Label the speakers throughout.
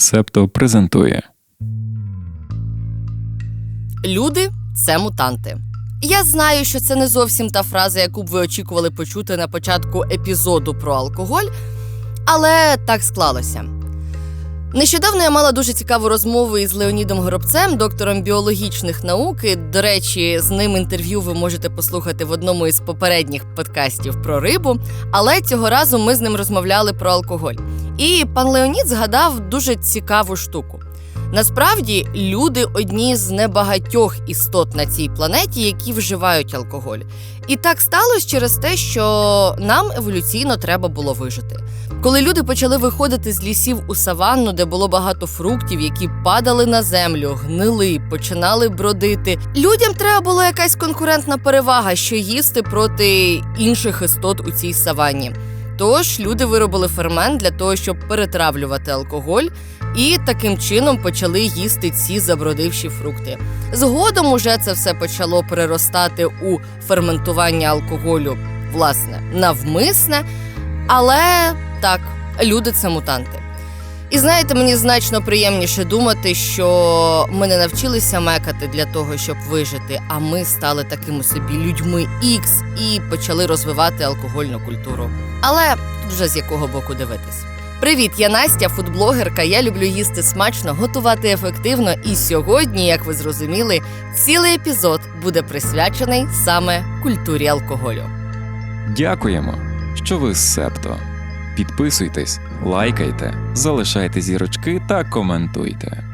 Speaker 1: Септо презентує
Speaker 2: Люди це мутанти. Я знаю, що це не зовсім та фраза, яку б ви очікували почути на початку епізоду про алкоголь, але так склалося. Нещодавно я мала дуже цікаву розмову із Леонідом Горобцем, доктором біологічних наук. І, До речі, з ним інтерв'ю ви можете послухати в одному із попередніх подкастів про рибу. Але цього разу ми з ним розмовляли про алкоголь. І пан Леонід згадав дуже цікаву штуку. Насправді люди одні з небагатьох істот на цій планеті, які вживають алкоголь. І так сталося через те, що нам еволюційно треба було вижити. Коли люди почали виходити з лісів у саванну, де було багато фруктів, які падали на землю, гнили, починали бродити. Людям треба була якась конкурентна перевага, що їсти проти інших істот у цій саванні. Тож люди виробили фермент для того, щоб перетравлювати алкоголь, і таким чином почали їсти ці забродивші фрукти. Згодом уже це все почало переростати у ферментування алкоголю, власне, навмисне. Але так, люди це мутанти. І знаєте, мені значно приємніше думати, що ми не навчилися мекати для того, щоб вижити, а ми стали такими собі людьми X і почали розвивати алкогольну культуру. Але тут вже з якого боку дивитись. Привіт, я Настя, фудблогерка. Я люблю їсти смачно, готувати ефективно. І сьогодні, як ви зрозуміли, цілий епізод буде присвячений саме культурі алкоголю.
Speaker 1: Дякуємо, що ви Септо. Підписуйтесь, лайкайте, залишайте зірочки та коментуйте.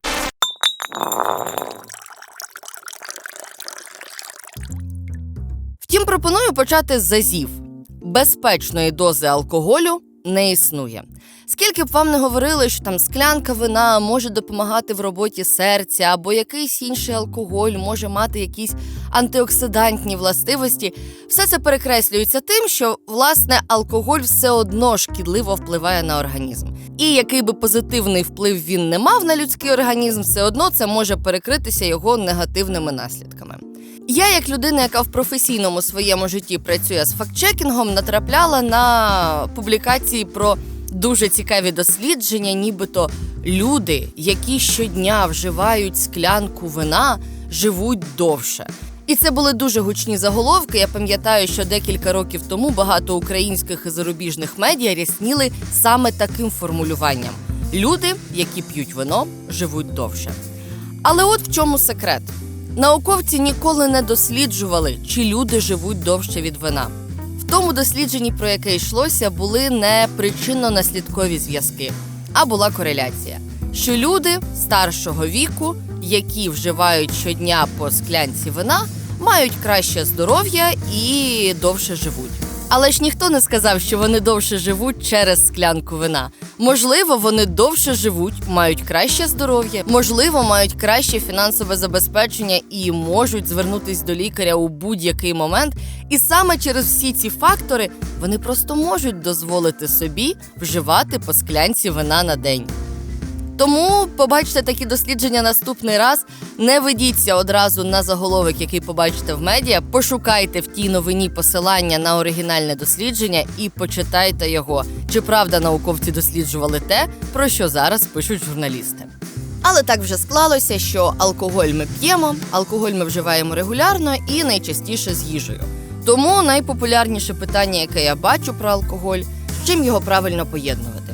Speaker 2: Втім, пропоную почати з зазів. Безпечної дози алкоголю не існує. Скільки б вам не говорили, що там склянка вина може допомагати в роботі серця, або якийсь інший алкоголь може мати якісь антиоксидантні властивості, все це перекреслюється тим, що власне алкоголь все одно шкідливо впливає на організм. І який би позитивний вплив він не мав на людський організм, все одно це може перекритися його негативними наслідками. Я, як людина, яка в професійному своєму житті працює з фактчекінгом, натрапляла на публікації про дуже цікаві дослідження, нібито люди, які щодня вживають склянку вина, живуть довше. І це були дуже гучні заголовки. Я пам'ятаю, що декілька років тому багато українських і зарубіжних медіа рясніли саме таким формулюванням: люди, які п'ють вино, живуть довше. Але от в чому секрет. Науковці ніколи не досліджували, чи люди живуть довше від вина. Тому дослідженні, про яке йшлося, були не причинно-наслідкові зв'язки, а була кореляція, що люди старшого віку, які вживають щодня по склянці вина, мають краще здоров'я і довше живуть. Але ж ніхто не сказав, що вони довше живуть через склянку вина. Можливо, вони довше живуть, мають краще здоров'я, можливо, мають краще фінансове забезпечення і можуть звернутись до лікаря у будь-який момент. І саме через всі ці фактори вони просто можуть дозволити собі вживати по склянці вина на день. Тому побачите такі дослідження наступний раз. Не ведіться одразу на заголовок, який побачите в медіа. Пошукайте в тій новині посилання на оригінальне дослідження і почитайте його. Чи правда науковці досліджували те, про що зараз пишуть журналісти? Але так вже склалося, що алкоголь ми п'ємо, алкоголь ми вживаємо регулярно і найчастіше з їжею. Тому найпопулярніше питання, яке я бачу про алкоголь, з чим його правильно поєднувати.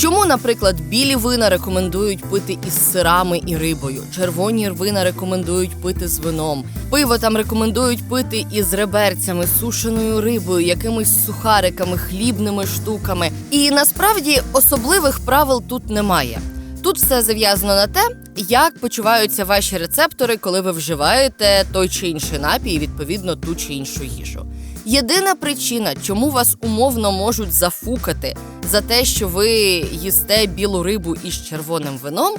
Speaker 2: Чому, наприклад, білі вина рекомендують пити із сирами і рибою, червоні вина рекомендують пити з вином, пиво там рекомендують пити із реберцями, сушеною рибою, якимись сухариками, хлібними штуками. І насправді особливих правил тут немає. Тут все зав'язано на те, як почуваються ваші рецептори, коли ви вживаєте той чи інший напій, відповідно ту чи іншу їжу. Єдина причина, чому вас умовно можуть зафукати за те, що ви їсте білу рибу із червоним вином,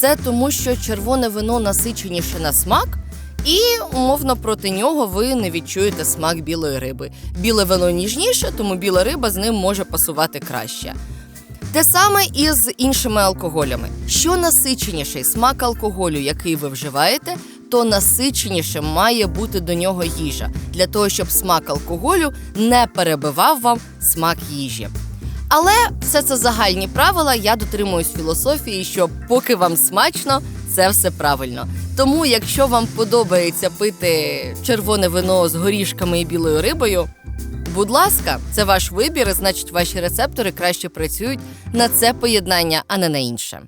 Speaker 2: це тому, що червоне вино насиченіше на смак, і умовно проти нього ви не відчуєте смак білої риби. Біле вино ніжніше, тому біла риба з ним може пасувати краще. Те саме і з іншими алкоголями. Що насиченіший смак алкоголю, який ви вживаєте, то насиченіше має бути до нього їжа для того, щоб смак алкоголю не перебивав вам смак їжі. Але все це загальні правила. Я дотримуюсь філософії, що поки вам смачно, це все правильно. Тому, якщо вам подобається пити червоне вино з горішками і білою рибою, будь ласка, це ваш вибір, значить, ваші рецептори краще працюють на це поєднання, а не на інше.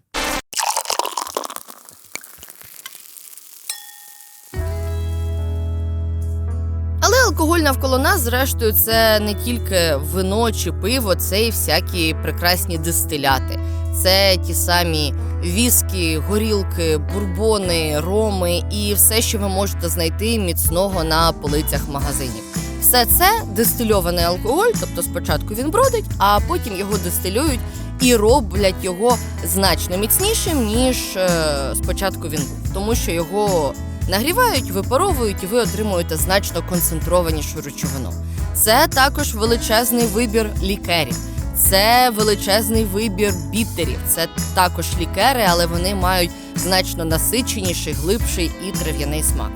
Speaker 2: Алкоголь навколо нас, зрештою, це не тільки вино чи пиво, це і всякі прекрасні дистиляти. Це ті самі віскі, горілки, бурбони, роми і все, що ви можете знайти міцного на полицях магазинів. Все це дистильований алкоголь, тобто спочатку він бродить, а потім його дистилюють і роблять його значно міцнішим, ніж е, спочатку він був, тому що його нагрівають, випаровують, і ви отримуєте значно концентрованішу речовину. Це також величезний вибір лікерів. Це величезний вибір бітерів. Це також лікери, але вони мають значно насиченіший, глибший і трав'яний смак.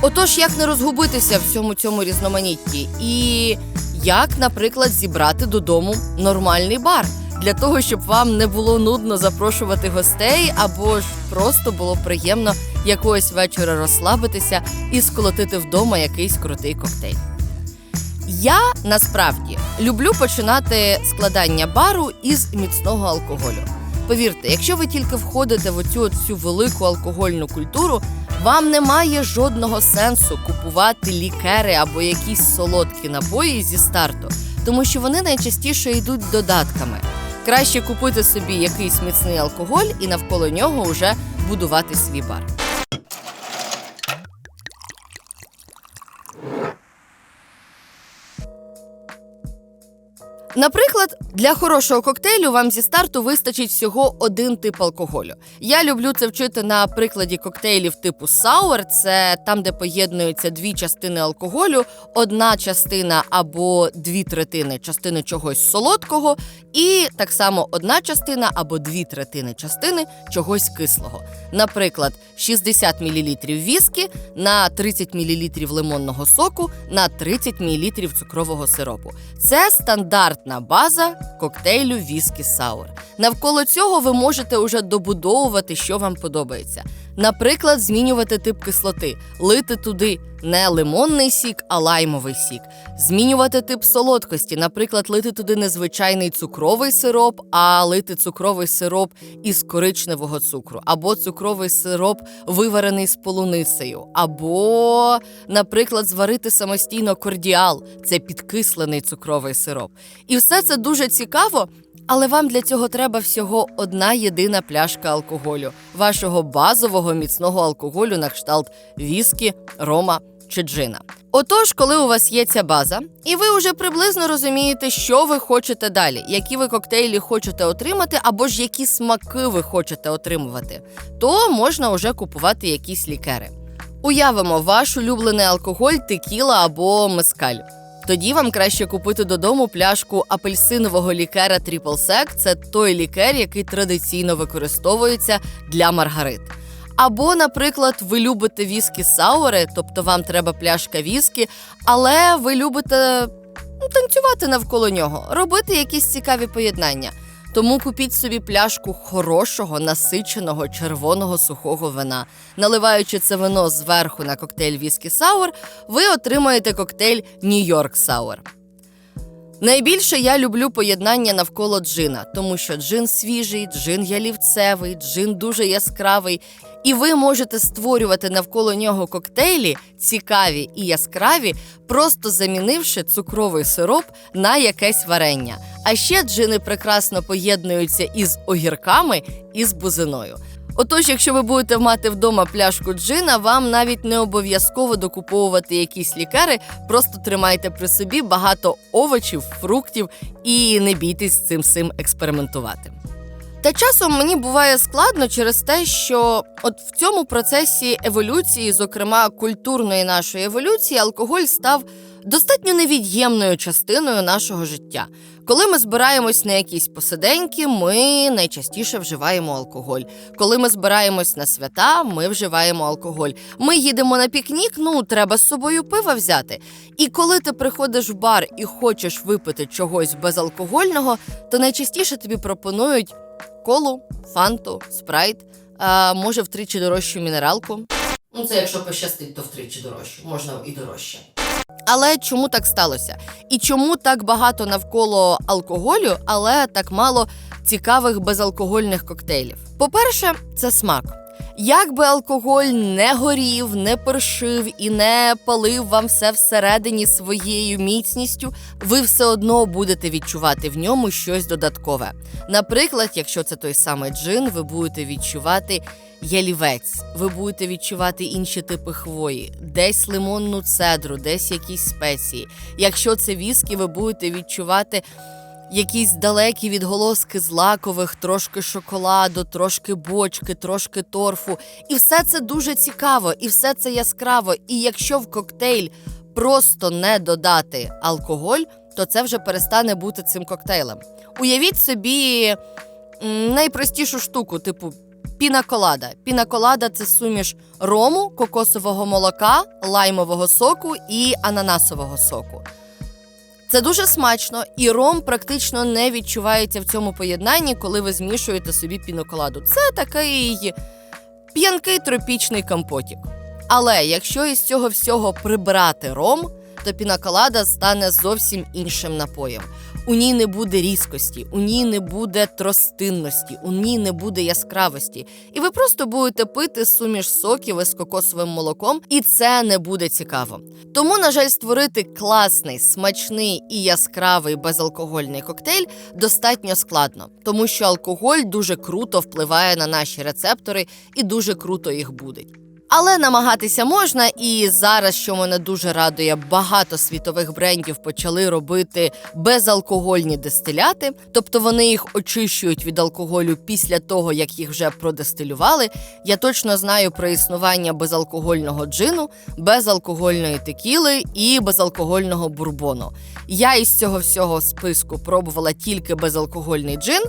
Speaker 2: Отож, як не розгубитися в всьому цьому різноманітті, і як, наприклад, зібрати додому нормальний бар для того, щоб вам не було нудно запрошувати гостей, або ж просто було приємно якогось вечора розслабитися і сколотити вдома якийсь крутий коктейль. Я насправді люблю починати складання бару із міцного алкоголю. Повірте, якщо ви тільки входите в оцю цю велику алкогольну культуру, вам немає жодного сенсу купувати лікери або якісь солодкі напої зі старту, тому що вони найчастіше йдуть додатками. Краще купити собі якийсь міцний алкоголь і навколо нього вже будувати свій бар. Наприклад, для хорошого коктейлю вам зі старту вистачить всього один тип алкоголю. Я люблю це вчити на прикладі коктейлів типу сауер. Це там, де поєднуються дві частини алкоголю, одна частина або дві третини частини чогось солодкого, і так само одна частина або дві третини частини чогось кислого. Наприклад, 60 мл віскі на 30 мл лимонного соку на 30 мл цукрового сиропу. Це стандартна база коктейлю віскі Саур. Навколо цього ви можете уже добудовувати, що вам подобається. Наприклад, змінювати тип кислоти, лити туди не лимонний сік, а лаймовий сік. Змінювати тип солодкості, наприклад, лити туди не звичайний цукровий сироп, а лити цукровий сироп із коричневого цукру, або цукровий сироп виварений з полуницею, або, наприклад, зварити самостійно кордіал це підкислений цукровий сироп. І все це дуже цікаво. Але вам для цього треба всього одна єдина пляшка алкоголю, вашого базового міцного алкоголю на кшталт віскі, рома чи джина. Отож, коли у вас є ця база, і ви вже приблизно розумієте, що ви хочете далі, які ви коктейлі хочете отримати, або ж які смаки ви хочете отримувати, то можна вже купувати якісь лікери. Уявимо ваш улюблений алкоголь, текіла або мескаль. Тоді вам краще купити додому пляшку апельсинового лікера Triple Sec. Це той лікер, який традиційно використовується для маргарит. Або, наприклад, ви любите віскі саури, тобто вам треба пляшка віскі, але ви любите ну, танцювати навколо нього, робити якісь цікаві поєднання. Тому купіть собі пляшку хорошого, насиченого червоного сухого вина. Наливаючи це вино зверху на коктейль віскі сауер, ви отримаєте коктейль Нью-Йорк Сауер. Найбільше я люблю поєднання навколо джина, тому що джин свіжий, джин ялівцевий, джин дуже яскравий. І ви можете створювати навколо нього коктейлі цікаві і яскраві, просто замінивши цукровий сироп на якесь варення. А ще джини прекрасно поєднуються із огірками і з бузиною. Отож, якщо ви будете мати вдома пляшку джина, вам навіть не обов'язково докуповувати якісь лікари, просто тримайте при собі багато овочів, фруктів і не бійтесь цим всім експериментувати. Та часом мені буває складно через те, що от в цьому процесі еволюції, зокрема культурної нашої еволюції, алкоголь став достатньо невід'ємною частиною нашого життя. Коли ми збираємось на якісь посиденьки, ми найчастіше вживаємо алкоголь. Коли ми збираємось на свята, ми вживаємо алкоголь. Ми їдемо на пікнік, ну треба з собою пива взяти. І коли ти приходиш в бар і хочеш випити чогось безалкогольного, то найчастіше тобі пропонують колу, фанту, спрайт, а може втричі дорожчу мінералку. Ну, це якщо пощастить, то втричі дорожче, можна і дорожче. Але чому так сталося? І чому так багато навколо алкоголю, але так мало цікавих безалкогольних коктейлів? По-перше, це смак. Як би алкоголь не горів, не першив і не палив вам все всередині своєю міцністю, ви все одно будете відчувати в ньому щось додаткове. Наприклад, якщо це той самий джин, ви будете відчувати ялівець, ви будете відчувати інші типи хвої, десь лимонну цедру, десь якісь спеції. Якщо це віскі, ви будете відчувати якісь далекі відголоски злакових, трошки шоколаду, трошки бочки, трошки торфу. І все це дуже цікаво, і все це яскраво. І якщо в коктейль просто не додати алкоголь, то це вже перестане бути цим коктейлем. Уявіть собі найпростішу штуку, типу. Пінаколада. Пінаколада це суміш рому, кокосового молока, лаймового соку і ананасового соку. Це дуже смачно, і ром практично не відчувається в цьому поєднанні, коли ви змішуєте собі піноколаду. Це такий п'янкий тропічний компотік. Але якщо із цього всього прибрати ром, то пінаколада стане зовсім іншим напоєм. У ній не буде різкості, у ній не буде тростинності, у ній не буде яскравості. І ви просто будете пити суміш соків із кокосовим молоком, і це не буде цікаво. Тому, на жаль, створити класний, смачний і яскравий безалкогольний коктейль достатньо складно, тому що алкоголь дуже круто впливає на наші рецептори і дуже круто їх будить. Але намагатися можна, і зараз, що мене дуже радує, багато світових брендів почали робити безалкогольні дистиляти, тобто вони їх очищують від алкоголю після того, як їх вже продистилювали. Я точно знаю про існування безалкогольного джину, безалкогольної текіли і безалкогольного бурбону. Я із цього всього списку пробувала тільки безалкогольний джин.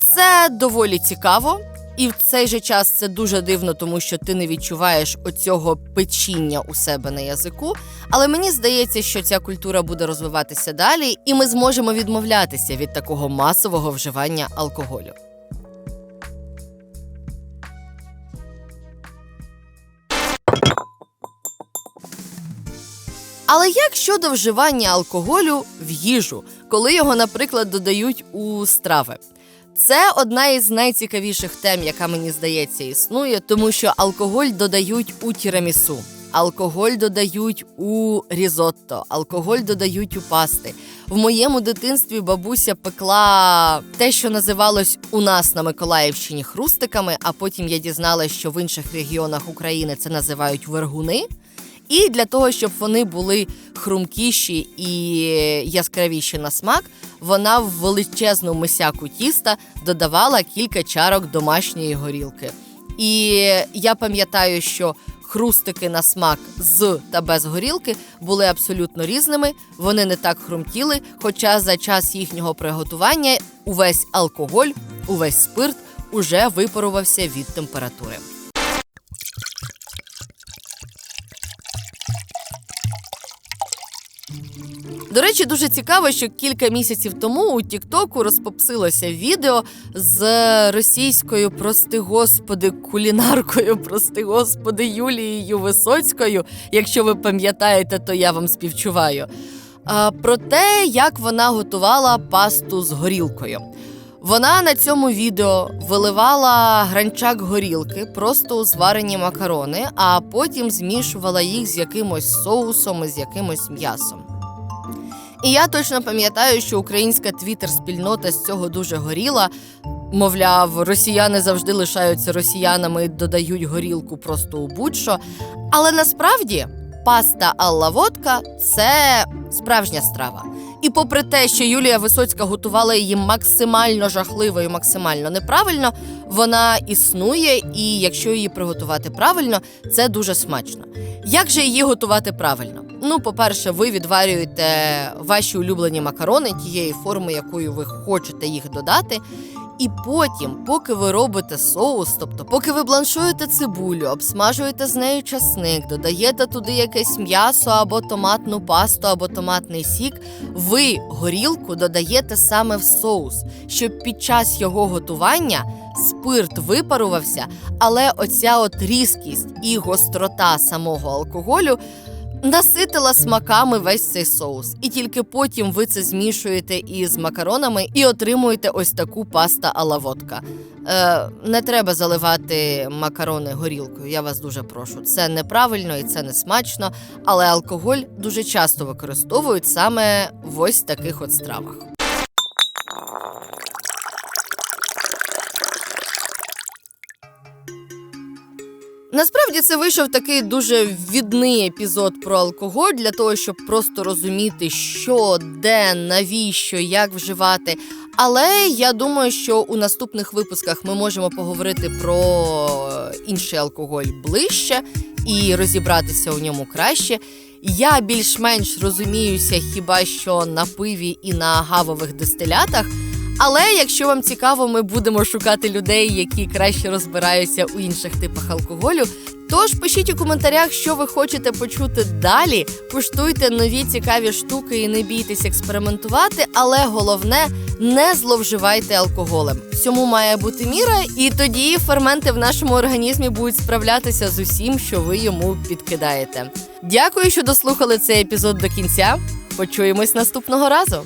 Speaker 2: Це доволі цікаво. І в цей же час це дуже дивно, тому що ти не відчуваєш оцього печіння у себе на язику. Але мені здається, що ця культура буде розвиватися далі, і ми зможемо відмовлятися від такого масового вживання алкоголю. Але як щодо вживання алкоголю в їжу, коли його, наприклад, додають у страви? Це одна із найцікавіших тем, яка мені здається існує, тому що алкоголь додають у тірамісу, алкоголь додають у різотто, алкоголь додають у пасти. В моєму дитинстві бабуся пекла те, що називалось у нас на Миколаївщині хрустиками, а потім я дізналася, що в інших регіонах України це називають вергуни. І для того, щоб вони були хрумкіші і яскравіші на смак, вона в величезну мисяку тіста додавала кілька чарок домашньої горілки. І я пам'ятаю, що хрустики на смак з та без горілки були абсолютно різними. Вони не так хрумтіли, хоча за час їхнього приготування увесь алкоголь, увесь спирт уже випарувався від температури. До речі, дуже цікаво, що кілька місяців тому у Тіктоку розпопсилося відео з російською, прости господи, кулінаркою, прости господи, Юлією Висоцькою. Якщо ви пам'ятаєте, то я вам співчуваю. Про те, як вона готувала пасту з горілкою. Вона на цьому відео виливала гранчак горілки просто у зварені макарони, а потім змішувала їх з якимось соусом і з якимось м'ясом. І я точно пам'ятаю, що українська твіттер-спільнота з цього дуже горіла. Мовляв, росіяни завжди лишаються росіянами і додають горілку просто у будь-що. Але насправді паста Алла Водка це справжня страва. І попри те, що Юлія Висоцька готувала її максимально жахливо і максимально неправильно, вона існує, і якщо її приготувати правильно, це дуже смачно. Як же її готувати правильно? Ну, по-перше, ви відварюєте ваші улюблені макарони тієї форми, якою ви хочете їх додати. І потім, поки ви робите соус, тобто, поки ви бланшуєте цибулю, обсмажуєте з нею часник, додаєте туди якесь м'ясо або томатну пасту, або томатний сік, ви горілку додаєте саме в соус, щоб під час його готування спирт випарувався, але оця от різкість і гострота самого алкоголю наситила смаками весь цей соус. І тільки потім ви це змішуєте із макаронами і отримуєте ось таку паста ала водка. Е, не треба заливати макарони горілкою. Я вас дуже прошу. Це неправильно і це не смачно, але алкоголь дуже часто використовують саме в ось таких от стравах. Насправді це вийшов такий дуже відний епізод про алкоголь для того, щоб просто розуміти, що, де, навіщо, як вживати. Але я думаю, що у наступних випусках ми можемо поговорити про інший алкоголь ближче і розібратися у ньому краще. Я більш-менш розуміюся хіба що на пиві і на агавових дистилятах. Але якщо вам цікаво, ми будемо шукати людей, які краще розбираються у інших типах алкоголю. Тож пишіть у коментарях, що ви хочете почути далі. Куштуйте нові цікаві штуки і не бійтесь експериментувати, але головне не зловживайте алкоголем. Всьому має бути міра, і тоді ферменти в нашому організмі будуть справлятися з усім, що ви йому підкидаєте. Дякую, що дослухали цей епізод до кінця. Почуємось наступного разу.